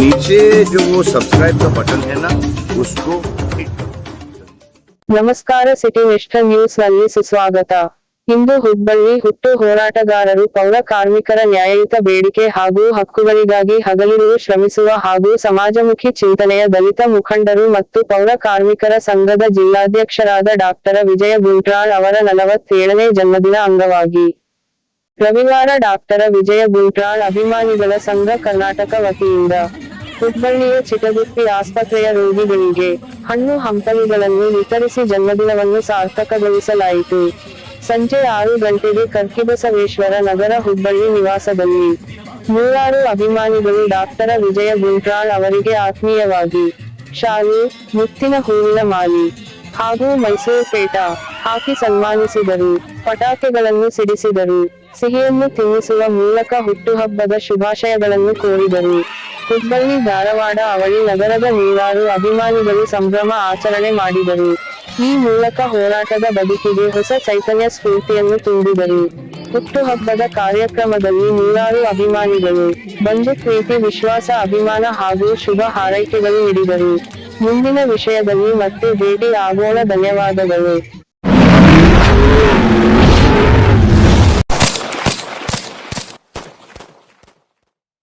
नीचे जो वो सब्सक्राइब का बटन है ना उसको हिट करो ನಮಸ್ಕಾರ ಸಿಟಿ ವೆಸ್ಟರ್ನ್ ನ್ಯೂಸ್ ನಲ್ಲಿ ಸುಸ್ವಾಗತ ಇಂದು ಹುಬ್ಬಳ್ಳಿ ಹುಟ್ಟು ಹೋರಾಟಗಾರರು ಪೌರ ಕಾರ್ಮಿಕರ ನ್ಯಾಯಯುತ ಬೇಡಿಕೆ ಹಾಗೂ ಹಕ್ಕುಗಳಿಗಾಗಿ ಹಗಲಿರುಳು ಶ್ರಮಿಸುವ ಹಾಗೂ ಸಮಾಜಮುಖಿ ಚಿಂತನೆಯ ದಲಿತ ಮುಖಂಡರು ಮತ್ತು ಪೌರ ಕಾರ್ಮಿಕರ ಸಂಘದ ಜಿಲ್ಲಾಧ್ಯಕ್ಷರಾದ ಡಾಕ್ಟರ ವಿಜಯ ಗುಂಟ್ರಾಳ್ ಅವರ ನಲವತ್ತೇಳನೇ ಜನ್ಮದಿನ ಅಂಗವಾಗಿ ರವಿವಾರ ಡಾಕ್ಟರ ವಿಜಯ ಗುಂಟ್ರಾಳ್ ಅಭಿಮಾನಿಗಳ ಸಂಘ ಕರ್ನಾಟಕ ವತಿಯಿಂದ ಹುಬ್ಬಳ್ಳಿಯ ಚಿಟಗುಪ್ಪಿ ಆಸ್ಪತ್ರೆಯ ರೋಗಿಗಳಿಗೆ ಹಣ್ಣು ಹಂಪಲಿಗಳನ್ನು ವಿತರಿಸಿ ಜನ್ಮದಿನವನ್ನು ಸಾರ್ಥಕಗೊಳಿಸಲಾಯಿತು. ಸಂಜೆ ಆರು ಗಂಟೆಗೆ ಕರ್ಕಿಬಸವೇಶ್ವರ ನಗರ ಹುಬ್ಬಳ್ಳಿ ನಿವಾಸದಲ್ಲಿ. ನೂರಾರು ಅಭಿಮಾನಿಗಳು ಡಾಕ್ಟರ ವಿಜಯ ಗುಂಟ್ರಾಳ್ ಅವರಿಗೆ ಆತ್ಮೀಯವಾಗಿ. ಶಾಲು, ಮುತ್ತಿನ ಹೂವಿನ ಮಾಲಿ ಹಾಗೂ ಮೈಸೂರು ಪೇಟ ಹಾಕಿ ಸನ್ಮಾನಿಸಿದರು. ಪಟಾಕಿಗಳನ್ನು ಸಿಡಿಸಿದರು. ಸಿಹಿಯನ್ನು ತಿನ್ನಿಸುವ ಮೂಲಕ ಹುಟ್ಟುಹಬ್ಬದ ಶುಭಾಶಯಗಳನ್ನು ಕೋರಿದರು. ಹುಬ್ಬಳ್ಳಿ ಧಾರವಾಡ ಅವಳಿ ನಗರದ ನೂರಾರು ಅಭಿಮಾನಿಗಳು ಸಂಭ್ರಮ ಆಚರಣೆ ಮಾಡಿದರು. ಈ ಮೂಲಕ ಹೋರಾಟದ ಬದುಕಿಗೆ ಹೊಸ ಚೈತನ್ಯ ಸ್ಫೂರ್ತಿಯನ್ನು ತುಂಬಿದರು. ಹುಟ್ಟುಹಬ್ಬದ ಕಾರ್ಯಕ್ರಮದಲ್ಲಿ ನೂರಾರು ಅಭಿಮಾನಿಗಳು, ಬಂಧು ಪ್ರೀತಿ, ವಿಶ್ವಾಸ, ಅಭಿಮಾನ ಹಾಗೂ ಶುಭ ಹಾರೈಕೆಗಳು ನೀಡಿದರು. ಮುಂದಿನ ವಿಷಯದಲ್ಲಿ ಮತ್ತೆ ಭೇಟಿ ಆಗೋಣ. ಧನ್ಯವಾದಗಳು.